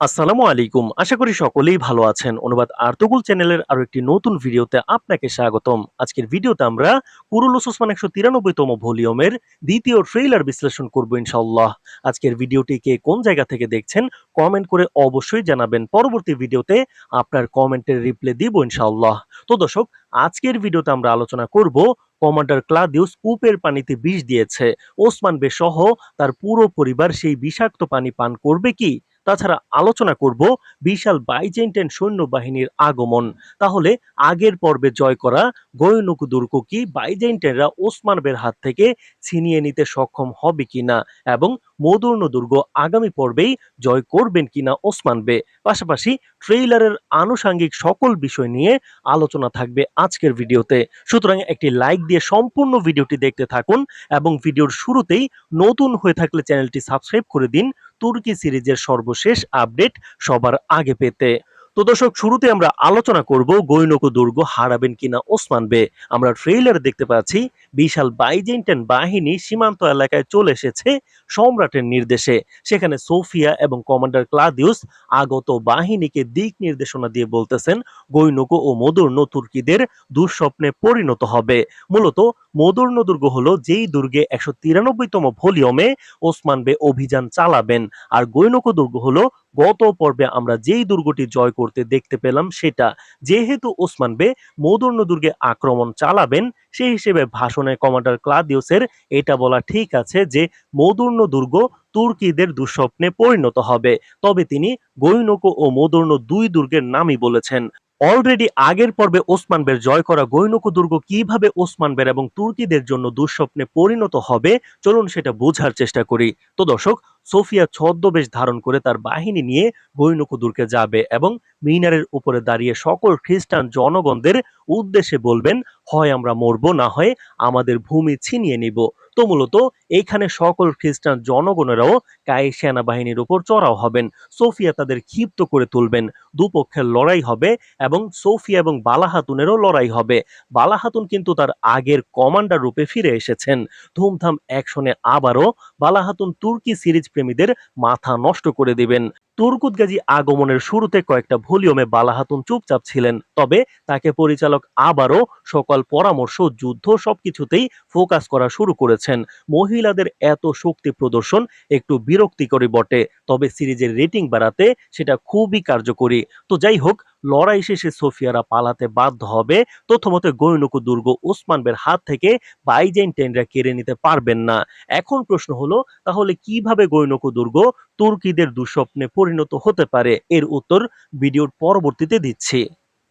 আসসালামু আলাইকুম। আশা করি সকলেই ভালো আছেন। অনুবাদ আর্তগুল চ্যানেলের আরও একটি নতুন ভিডিওতে আপনাকে স্বাগতম। আজকের ভিডিওতে আমরা কুরুলুস ওসমান একশো তিরানব্বইতম ভলিউমের দ্বিতীয় ট্রেইলার বিশ্লেষণ করব ইনশাল্লাহ আজকের ভিডিওটি কে কোন জায়গা থেকে দেখছেন, কমেন্ট করে অবশ্যই জানাবেন। পরবর্তী ভিডিওতে আপনার কমেন্টের রিপ্লে দিব ইনশাল্লাহ তো দর্শক, আজকের ভিডিওতে আমরা আলোচনা করব কমান্ডার ক্লাদিউস কূপের পানিতে বিষ দিয়েছে। ওসমান বে সহ তার পুরো পরিবার সেই বিষাক্ত পানি পান করবে কি? তাছাড়া আলোচনা করব বিশাল বাইজেন্টাইন সৈন্যবাহিনীর আগমন। তাহলে আগের পর্বে জয় করা গয়নুক দুর্গ কি বাইজেন্টাইনরা ওসমান বের হাত থেকে ছিনিয়ে নিতে সক্ষম হবে কিনা এবং মদুর্ণ দুর্গ আগামী পর্বেই জয় করবেন কিনা ওসমান বে। পাশাপাশি ট্রেইলারের আনুষাঙ্গিক সকল বিষয় নিয়ে আলোচনা থাকবে আজকের ভিডিওতে। সুতরাং একটি লাইক দিয়ে সম্পূর্ণ ভিডিওটি দেখতে থাকুন এবং ভিডিওর শুরুতেই নতুন হয়ে থাকলে চ্যানেলটি সাবস্ক্রাইব করে দিন। তুর্কি সিরিজের সর্বশেষ আপডেট সবার আগে পেতে। তো দর্শক, শুরুতে আমরা আলোচনা করব গৈনক দুর্গ হারাবেন কিনা ওসমান বে। আমরা ট্রেইলারে দেখতে পাচ্ছি, বিশাল বাইজেন্টাইন বাহিনী সীমান্ত এলাকায় চলে এসেছে সম্রাটের নির্দেশে। সেখানে সোফিয়া এবং কমান্ডার ক্লাদিউস আগত বাহিনীকে দিক নির্দেশনা দিয়ে বলতেছেন, গৈনক ও মদুর্ণ তুর্কিদের দুঃস্বপ্নে পরিণত হবে। মূলত মদুর্ণ দুর্গ হলো যেই দুর্গে একশো তিরানব্বইতম ভলিউমে ওসমান বে অভিযান চালাবেন। আর গৈনক দুর্গ হলো গত পর্বে আমরা যেই দুর্গটি জয় করতে দেখতে পেলাম সেটা। যেহেতু ওসমান বে মদুর্ণ দুর্গে আক্রমণ চালাবেন, সেই হিসেবে ভাষণে কমান্ডার ক্লাদিওসের এটা বলা ঠিক আছে যে মদুর্ণ দুর্গ তুর্কিদের দুঃস্বপ্নে পরিণত হবে। তবে তিনি গৈনক ও মদুর্ণ দুই দুর্গের নামই বলেছেন। অলরেডি আগের পর্বে ওসমান বের জয় করা গৈনক দুর্গ কীভাবে ওসমান বের এবং তুর্কিদের জন্য দুঃস্বপ্নে পরিণত হবে, চলুন সেটা বোঝার চেষ্টা করি। তো দর্শক সোফিয়া ছদ্মবেশ ধারণ করে তার বাহিনী নিয়ে গৈনক দুর্গে যাবে এবং মিনারের উপরে দাঁড়িয়ে সকল খ্রিস্টান জনগণদের উদ্দেশ্যে বলবেন, হয় আমরা মরব, না হয় আমাদের ভূমি ছিনিয়ে নিব। তো মূলত এইখানে সকল খ্রিস্টান জনগণেরাও কায় সেনাবাহিনীর উপর চড়াও হবেন। সোফিয়া তাদের ক্ষিপ্ত করে তুলবেন। দুপক্ষের লড়াই হবে এবং সোফিয়া এবং বালাহাতুনেরও লড়াই হবে। বালাহাতুন কিন্তু তার আগের কমান্ডার রূপে ফিরে এসেছেন। ধুমধাম অ্যাকশনে আবারও বালাহাতুন তুর্কি সিরিজ প্রেমীদের মাথা নষ্ট করে দিবেন। তুর্কুত গাজী আগমনের শুরুতে কয়েকটা ভলিউমে বালাহাতুন চুপচাপ ছিলেন, তবে তাকে পরিচালক আবারও সকল পরামর্শ, যুদ্ধ সবকিছুতেই ফোকাস করা শুরু করেছেন। মহিলাদের এত শক্তি প্রদর্শন একটু বিরক্তিকরই বটে, তবে সিরিজের রেটিং বাড়াতে সেটা খুবই কার্যকরী। তো যাই হোক, লড়াই শেষে সোফিয়ারা পালাতে বাধ্য হবে। প্রথমত গৈনকু দুর্গ ওসমানবের হাত থেকে বাইজেন্টাইনরা কেড়ে নিতে পারবেন না। এখন প্রশ্ন হলো, তাহলে কীভাবে গৈনকু দুর্গ তুর্কিদের দুঃস্বপ্নে পরিণত হতে পারে এর উত্তর ভিডিওর পরবর্তীতে দিচ্ছি।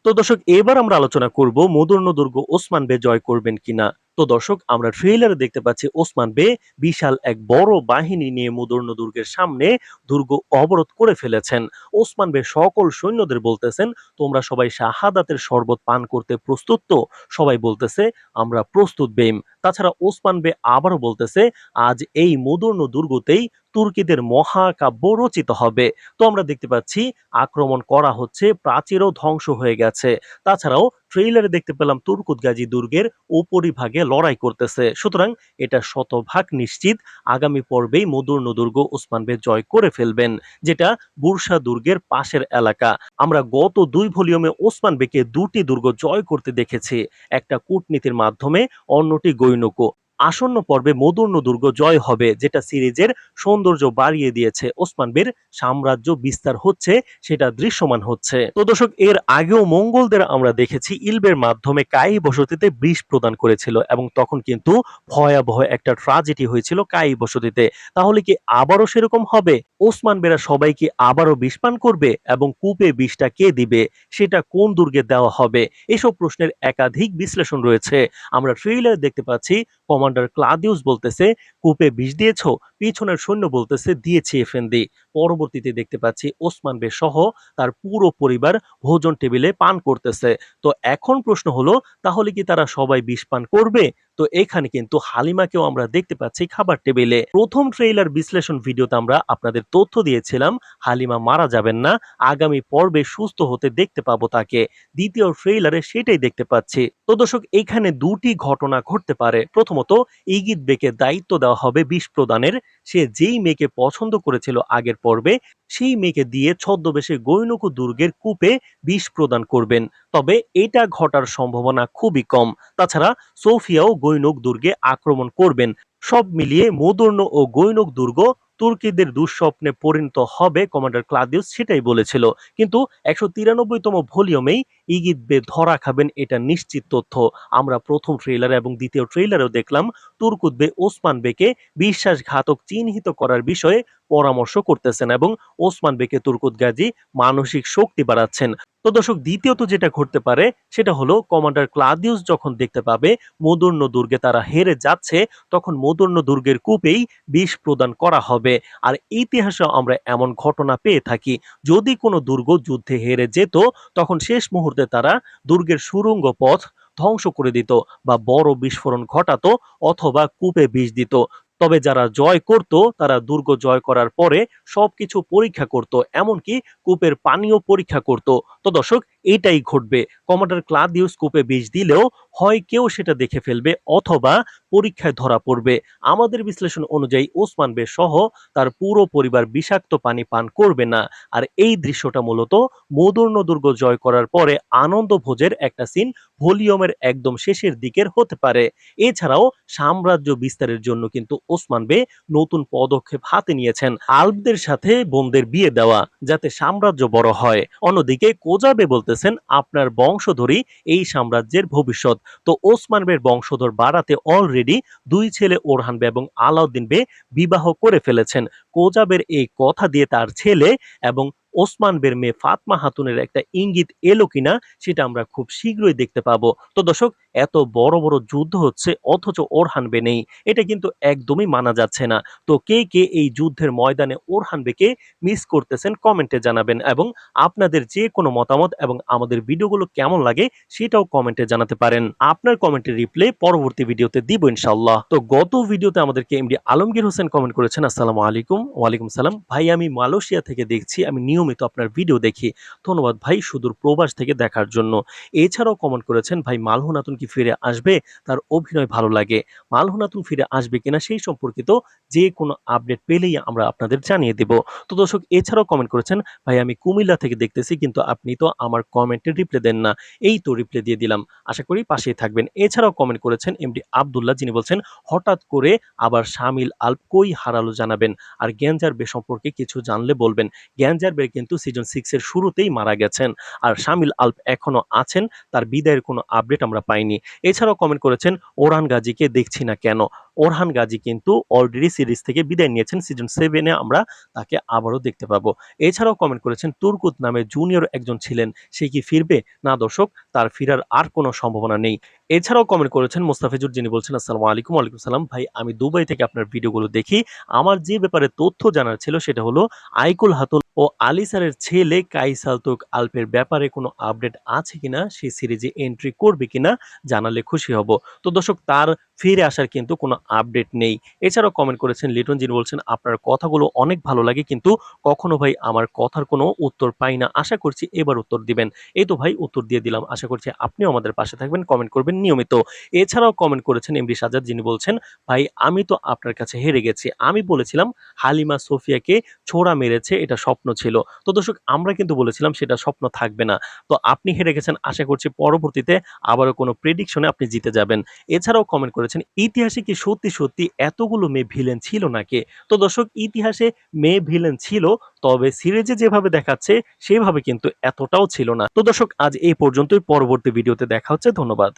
তো দর্শক, এবার আমরা আলোচনা করব মদুর্ণ দুর্গ ওসমান বে জয় করবেন কিনা। তো দর্শক, আমরা ট্রেইলারে দেখতে পাচ্ছি ওসমান বে বিশাল এক বড় বাহিনী নিয়ে মুদর্ণ দুর্গের সামনে দুর্গ অবরোধ করে ফেলেছেন। ওসমান বে সকল সৈন্যদের বলতেছেন, তোমরা সবাই শাহাদাতের শরবত পান করতে প্রস্তুত তো? সবাই বলতেছে, আমরা প্রস্তুত বেম তাছাড়া ওসমান বে আবারও বলতেছে, আজ এই মুদর্ণ দুর্গতেই তুর্কিদের মহাকাব্য রচিত হবে। তো আমরা দেখতে পাচ্ছি, আক্রমণ করা হচ্ছে, প্রাচীরও ধ্বংস হয়ে গেছে। তাছাড়াও ট্রেইলারে দেখতে পেলাম তুর্কুত গাজী দুর্গের উপরিভাগে লড়াই করতেছে। সুতরাং এটা শতভাগ নিশ্চিত। আগামী পর্বেই মদুর্ণ দুর্গ ওসমান বে জয় করে ফেলবেন, যেটা বুরসা দুর্গের পাশের এলাকা। আমরা গত দুই ভলিউমে ওসমান বেকে দুটি দুর্গ জয় করতে দেখেছি। একটা কূটনীতির মাধ্যমে, অন্যটি গৈনক। আসন্ন পর্বে মদুর্ণ দুর্গ জয় হবে, যেটা সিরিজের সৌন্দর্য বাড়িয়ে দিয়েছে। ওসমান বের সাম্রাজ্য বিস্তার হচ্ছে, সেটা দৃশ্যমান হচ্ছে। তো দর্শক, এর আগেও মঙ্গলদের আমরা দেখেছি ইলবের মাধ্যমে কাই বসতিতে বিষ প্রদান করেছিল এবং তখন কিন্তু ভয়াবহ একটা ট্রাজেডি হয়েছিল কাই বসতিতে। তাহলে কি আবারও সেরকম হবে? ওসমান বেরা সবাইকে আবারও বিষ পান করবে এবং কূপে বিষটা কে দিবে? সেটা কোন দুর্গে দেওয়া হবে? এসব প্রশ্নের একাধিক বিশ্লেষণ রয়েছে। আমরা ট্রেইলারে দেখতে পাচ্ছি কমান্ডার ক্লাদিউস বলতেছে, কূপে বিষ দিয়েছ? পিছনের সৈন্য বলতেছে, দিয়েছি এফেন্দি পরবর্তীতে দেখতে পাচ্ছি ওসমান বে সহ তার পুরো পরিবার ভোজন টেবিলে পান করতেছে। তো এখন প্রশ্ন হলো, তাহলে কি তারা সবাই বিষ পান করবে? তো এখানে কিন্তু হালিমাকেও আমরা দেখতে পাচ্ছি খাবার টেবিলে। প্রথম ট্রেইলার বিশ্লেষণ ভিডিওতে আমরা আপনাদের তথ্য দিয়েছিলাম, হালিমা মারা যাবেন না, আগামী পর্বে সুস্থ হতে দেখতে পাবো তাকে। দ্বিতীয় ট্রেইলারে সেটাই দেখতে পাচ্ছি। তো দর্শক, এখানে দুটি ঘটনা ঘটতে পারে। প্রথমত, ইগিত বেকে দায়িত্ব দেওয়া হবে বিষ প্রদানের। সে যেই মেয়েকে পছন্দ করেছিল আগের পর্বে সেই মেয়েকে দিয়ে ছদ্মবেশে গৈনকু দুর্গের কূপে বিষ প্রদান করবেন। তবে এটা ঘটার সম্ভাবনা খুবই কম। তাছাড়া সোফিয়াও গৈনক দুর্গে আক্রমণ করবেন। সব মিলিয়ে মোদর্ণ ও গৈনক দুর্গ তুর্কিদের দুঃস্বপ্নে পরিণত হবে কমান্ডার ক্লাদিউস, সেটাই বলেছিল। কিন্তু একশো তিরানব্বইতম ভলিউমেই ইগিত বে ধরা খাবেন এটা নিশ্চিত তথ্য। আমরা প্রথম ট্রেলার এবং দ্বিতীয় ট্রেলারেও দেখলাম তুর্কুদ বে ওসমান বেকে বিশ্বাসঘাতক চিহ্নিত করার বিষয়ে পরামর্শ করতেছেন এবং ওসমান বেকে তুর্কুদ গাজী মানসিক শক্তি বাড়াচ্ছেন। তো দর্শক দ্বিতীয়ত যেটা ঘটতে পারে, সেটা হলো কমান্ডার ক্লাদিউস যখন দেখতে পাবে মোদর্ণ দুর্গে তারা হেরে যাচ্ছে, তখন মোদর্ণ দুর্গের কূপেই বিষ প্রদান করা হবে। আর ইতিহাসে আমরা এমন ঘটনা পেয়ে থাকি, যদি কোনো দুর্গ যুদ্ধে হেরে যেত, তখন শেষ মুহূর্তে তারা দুর্গের সুরঙ্গ পথ ধ্বংস করে দিত বা বড় বিস্ফোরণ ঘটাতো অথবা কূপে বিষ দিত। তবে যারা জয় করত, তারা দুর্গ জয় করার পরে সবকিছু পরীক্ষা করত, এমনকি কূপের পানিও পরীক্ষা করত। তো দর্শক এটাই ঘটবে। কমান্ডার ক্লাদিউস কূপে বিষ দিলেও হয় কেউ সেটা দেখে ফেলবে অথবা পরীক্ষায় ধরা পড়বে। আমাদের বিশ্লেষণ অনুযায়ী ওসমান বে সহ তার পুরো পরিবার বিষাক্ত পানি পান করবে না। আর এই দৃশ্যটা মূলত মোদর্ণ দুর্গ জয় করার পরে আনন্দ ভোজের একটা সিন ভলিউমের একদম শেষের দিকের হতে পারে। এছাড়াও সাম্রাজ্য বিস্তারের জন্য কিন্তু ওসমান বে নতুন পদক্ষেপ হাতে নিয়েছেন। আলবদের সাথে বোনদের বিয়ে দেওয়া যাতে সাম্রাজ্য বড় হয়। অন্যদিকে কোজাবে বলতেছেন, আপনার বংশধরই এই সাম্রাজ্যের ভবিষ্যৎ। তো ওসমান বের বংশধর বাড়াতে অলরেডি দুই ছেলে ওরহান বে এবং আলাউদ্দিন বে বিবাহ করে ফেলেছেন। কোজাবের এই কথা দিয়ে তার ছেলে এবং ওসমান বের মেয়ে ফাতমা হাতুনের একটা ইঙ্গিত এলো কিনা সেটা আমরা খুব শীঘ্রই দেখতে পাবো। তো দর্শক, এত বড় বড় যুদ্ধ হচ্ছে, অথচ ওরহান বে নেই। এটা কিন্তু একদমই মানা যাচ্ছে না। তো কে কে এই যুদ্ধের ময়দানে ওরহান বেকে মিস করতেছেন কমেন্টে জানাবেন এবং আপনাদের যে কোনো মতামত এবং আমাদের ভিডিওগুলো কেমন লাগে সেটাও কমেন্টে জানাতে পারেন। আপনার কমেন্টের রিপ্লে পরবর্তী ভিডিওতে দিব ইনশাল্লাহ তো গত ভিডিওতে আমাদেরকে এমডি আলমগীর হোসেন কমেন্ট করেছেন, আসসালামু আলাইকুম। ওয়ালাইকুম সালাম। ভাই, আমি মালয়েশিয়া থেকে দেখছি, আমি নিয়মিত আপনার ভিডিও দেখি। ধন্যবাদ ভাই সুদূর প্রবাস থেকে দেখার জন্য। এছাড়াও কমেন্ট করেছেন, ভাই মালহুনাতুন কি ফিরে আসবে? তার অভিনয় ভালো লাগে। মালহুনাতুন ফিরে আসবে কিনা সেই সম্পর্কিত যে কোনো আপডেট পেলেই আমরা আপনাদের জানিয়ে দেব। তো দর্শক, এছাড়াও কমেন্ট করেছেন, ভাই, আমি কুমিল্লা থেকে দেখতেছি, কিন্তু আপনি তো আমার কমেন্টে রিপ্লে দেন না। এই তো রিপ্লে দিয়ে দিলাম। আশা করি পাশেই থাকবেন। এছাড়াও কমেন্ট করেছেন এমডি আবদুল্লাহ, যিনি বলছেন, হঠাৎ করে আবার শামিল আলপ কই হারালো জানাবেন। আর গ্যাঞ্জার বে সম্পর্কে কিছু জানলে বলবেন। গ্যাঞ্জার বে কিন্তু সিজন সিক্স এর শুরুতেই মারা গেছেন। আর শামিল আলপ এখনও আছেন, তার বিদায়ের কোনো আপডেট আমরা পাইনি। এছাড়াও কমেন্ট করেছেন ওরান গাজীকে দেখছি না কেন? ওরহান গাজী কিন্তু অলরেডি সিরিজ থেকে বিদায় নিয়েছেন সিজন সেভেনে আমরা তাকে আবারও দেখতে পাবো। এছাড়াও কমেন্ট করেছেন, তুর্কুত নামে জুনিয়র একজন ছিলেন, সে কি ফিরবে? না দর্শক, তার ফিরার আর কোনো সম্ভাবনা নেই। এছাড়াও কমেন্ট করেছেন মোস্তাফিজুর, যিনি বলছেন, আসসালামু আলাইকুম, ওয়ালাইকুম সালাম। ভাই, আমি দুবাই থেকে আপনার ভিডিওগুলো দেখি। আমার যে ব্যাপারে তথ্য জানার ছিল সেটা হলো, আইকুল হাতুল ও আলিসারের ছেলে কাইসাল তুক আলপের ব্যাপারে কোনো আপডেট আছে কিনা? সেই সিরিজে এন্ট্রি করবে কিনা? জানালে খুশি হব। তো দর্শক, তার ফিরে আসার কিন্তু কোনো আপডেট নেই। এছাড়াও কমেন্ট করেছেন লিটন জিন বলছেন, আপনার কথাগুলো অনেক ভালো লাগে, কিন্তু কখনো ভাই আমার কথার কোনো উত্তর পাই না। আশা করছি এবার উত্তর দিবেন। এই তো ভাই, উত্তর দিয়ে দিলাম। আশা করছি আপনিও আমাদের পাশে থাকবেন কমেন্ট করবেন নিয়মিত। এছাড়াও কমেন্ট করেছেন এমডি সাজাদ যিনি বলছেন, ভাই, আমি তো আপনার কাছে হেরে গেছি। আমি বলেছিলাম হালিমা সোফিয়াকে ছোড়া মেরেছে, এটা স্বপ্ন ছিল। তো দর্শক, আমরা কিন্তু বলেছিলাম সেটা স্বপ্ন থাকবে না। তো আপনি হেরে গেছেন, আশা করছি পরবর্তীতে আবারও কোনো প্রেডিকশনে আপনি জিতে যাবেন। এছাড়াও কমেন্ট করেছেন, ইতিহাসে কি সত্যি সত্যি এতগুলো মেয়ে ভিলেন ছিল নাকি? তো দর্শক, ইতিহাসে মেয়ে ভিলেন ছিল, তবে সিরিজে যেভাবে দেখাচ্ছে, সেভাবে কিন্তু এতটাও ছিল না। তো দর্শক, আজ এই পর্যন্তই। পরবর্তী ভিডিওতে দেখা হচ্ছে। ধন্যবাদ।